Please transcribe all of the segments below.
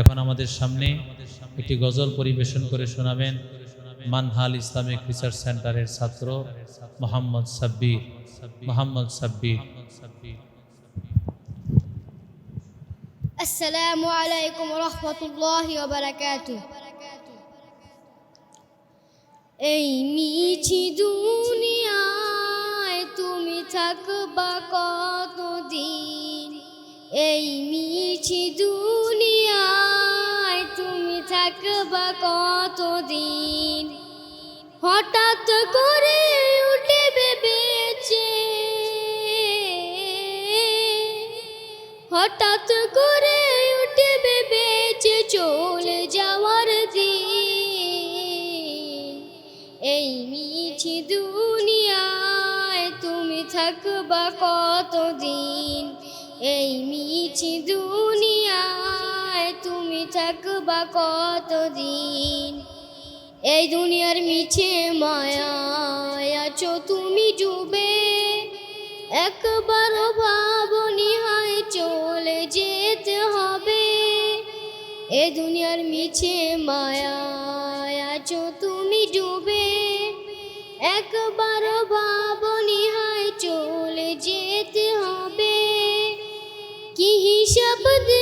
এখন আমাদের সামনে একটি গজল পরিবেশন করে শোনাবেন মানহাল ইসলামিক রিসার্চ সেন্টারের ছাত্র মোহাম্মদ সাব্বির মোহাম্মদ সাব্বির। আসসালামু আলাইকুম রহমতুল্লাহ বারাকাতু এই মিছি দুনিয়ায় তুমি থাকবা কতদিন? এই মিছি দুনিয়ায় কতদিন? হঠাৎ করে উঠে বেবেছে হঠাৎ করে উঠে বেবেছে চলে যাওয়ার দিন। এই মিছি দুনিয়ায় তুমি থাকবা কতদিন? এই মিছি দুনিয়ায় তুমি থাকবা কতদিন, এই দুনিয়ার মিছে মায়ায় আছো তুমি ডুবে। একবার ভাবনি হয় চলে যেতে হবে। এ দুনিয়ার মিছে মায়ায় আছো তুমি ডুবে। একবার ভাবনি হয় চলে যেতে হবে। কি হিসাব দেবে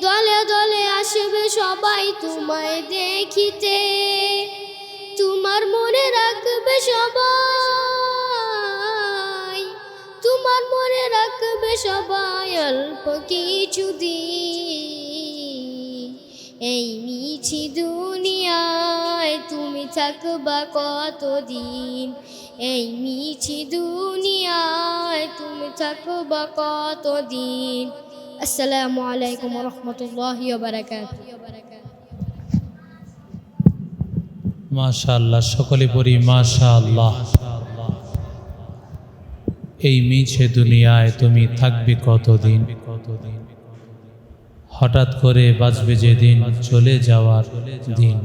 দলে দলে আসবে সবাই তোমায় দেখিতে। তোমার মনে রাখবে সবাই, তোমার মনে রাখবে সবাই অল্প কিছু এই মিছি দুনিয়ায় তুমি থাকবা কতদিন? এই মিছি দুনিয়ায় তুমি থাকবা কতদিন? আসসালামু আলাইকুম রহমতুল্লাহ বারাকাত মাশা আল্লাহ সকলে পড়ি মাশা আল্লাহ এই মিছে দুনিয়ায় তুমি থাকবে কতদিন? হঠাৎ করে বাঁচবে যেদিন, চলে যাওয়ার দিন।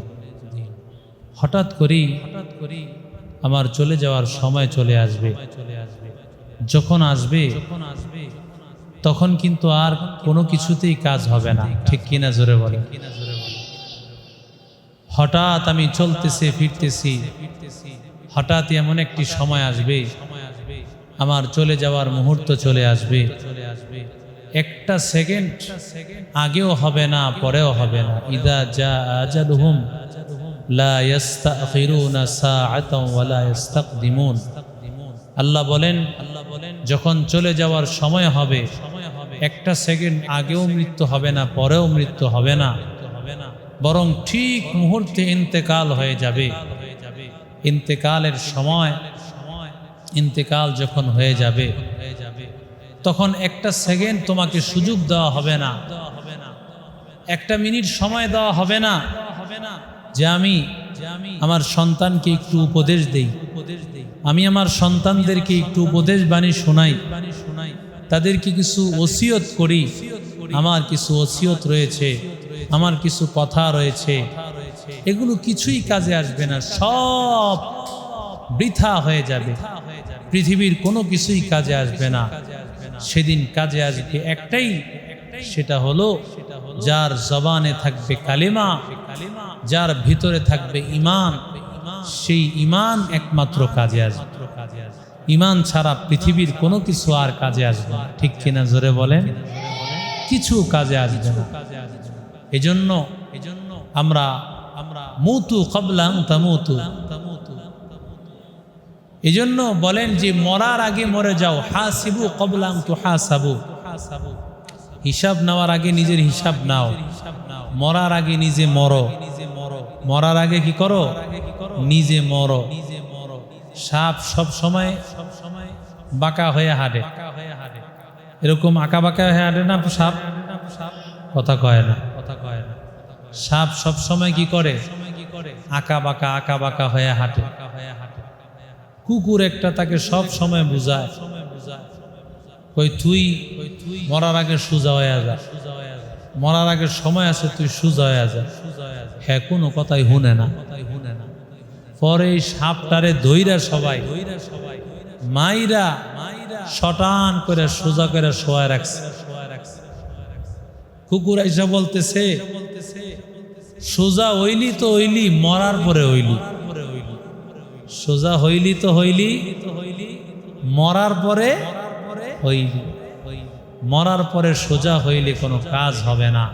হঠাৎ করেই আমার চলে যাওয়ার সময় চলে আসবে। যখন আসবে তখন কিন্তু আর কোনো কিছুতেই কাজ হবে না। ঠিক কিনা জোরে বলে হঠাৎ আমি চলতেছি, ফিরতেছি। হঠাৎ এমন একটি সময় আসবে, আমার চলে যাওয়ার মুহূর্ত চলে আসবে। একটা সেকেন্ড আগেও হবে না, পরেও হবে না। ইদা যা আজালুহুম ইস্তাকদিমুন আল্লাহ বলেন আল্লাহ বলেন, যখন চলে যাওয়ার সময় হবে একটা সেকেন্ড আগেও মৃত্যু হবে না, পরেও মৃত্যু হবে না। বরং ঠিক মুহূর্তে ইন্তেকাল হয়ে যাবে। ইন্তেকালের সময়, ইন্তেকাল যখন হয়ে যাবে, তখন একটা সেকেন্ড তোমাকে সুযোগ দেওয়া হবে না। একটা মিনিট সময় দেওয়া হবে না যে আমি আমার সন্তানকে একটু উপদেশ দেই। আমি আমার সন্তানদেরকে একটু উপদেশ বাণী শোনাই। তাদেরকে কিছু ওসিয়ত করি। আমার কিছু ওসিয়ত রয়েছে, আমার কিছু কথা রয়েছে। এগুলো কিছুই কাজে আসবে না, সব বৃথা হয়ে যাবে। পৃথিবীর কোনো কিছুই কাজে আসবে না। সেদিন কাজে আসবে একটাই, সেটা হলো যার জবানে থাকবে কালেমা, যার ভিতরে থাকবে ইমান। সেই ইমান একমাত্র কাজে আসবে। ইমান ছাড়া পৃথিবীর কোনো কিছু আর কাজে আসবে ঠিক কিনা জোরে বলেন? কিছু কাজে আসবে না। এজন্য এজন্য আমরা আমরা মুতু কবলাং তামুতু। এজন্য বলেন যে, মরার আগে মরে যাও। হাসিবু কবলাং তু হাসাবু হিসাব নেওয়ার আগে নিজের হিসাব নাও। মরার আগে নিজে মরো। মরার আগে কি করো? নিজে মরো। সাপ সব সময় সব সময় বাঁকা হয়ে হাঁটে। এরকম আঁকা বাঁকা হয়ে হাঁটে না সাপ? কথা কয় না। কথা কয় না সাপ সব সময় কি করে? আঁকা বাঁকা আঁকা বাঁকা হয়ে হাঁটে। কুকুর একটা তাকে সব সময় বুঝায়। কই তুই মরার আগে সোজা হয়ে যা। মরার আগে সময় আছে, তুই সোজা হয়ে যা। হ্যাঁ কোনো কথাই শুনে না। পরে সাপটারে দইরা সবাই, মাইরা শটান করে সোজা করে শোয়া রাখছে। কুকুর আইসা বলতেছে, সোজা হইলি তো হইলি, মরার পরে হইলি। সোজা হইলি তো হইলি, মরার পরে হইলি। মরার পরে সোজা হইলে কোনো কাজ হবে না।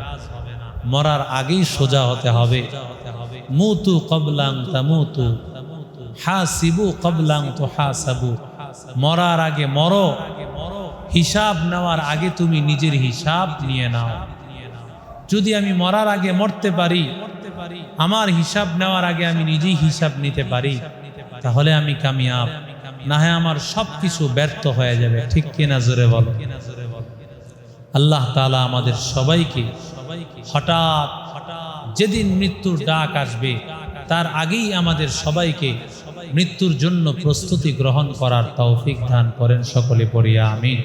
মরার আগেই সোজা হতে হবে। মুতু কবলাং তামুতু হাসিবু কবলাং তো হাসাবু মরার আগে মরো। হিসাব নেওয়ার আগে তুমি নিজের হিসাব নিয়ে নাও। যদি আমি মরার আগে মরতে পারি, আমার হিসাব নেওয়ার আগে আমি নিজেই হিসাব নিতে পারি, তাহলে আমি কামিয়াব। না হয় আমার সব কিছু ব্যর্থ হয়ে যাবে। ঠিক কিনা জোরে বলো? আল্লাহ তাআলা আমাদের সবাইকে হঠাৎ যেদিন মৃত্যুর ডাক আসবে, তার আগেই আমাদের সবাইকে মৃত্যুর জন্য প্রস্তুতি গ্রহণ করার তৌফিক দান করেন সকলে পড়িয়া, আমিন।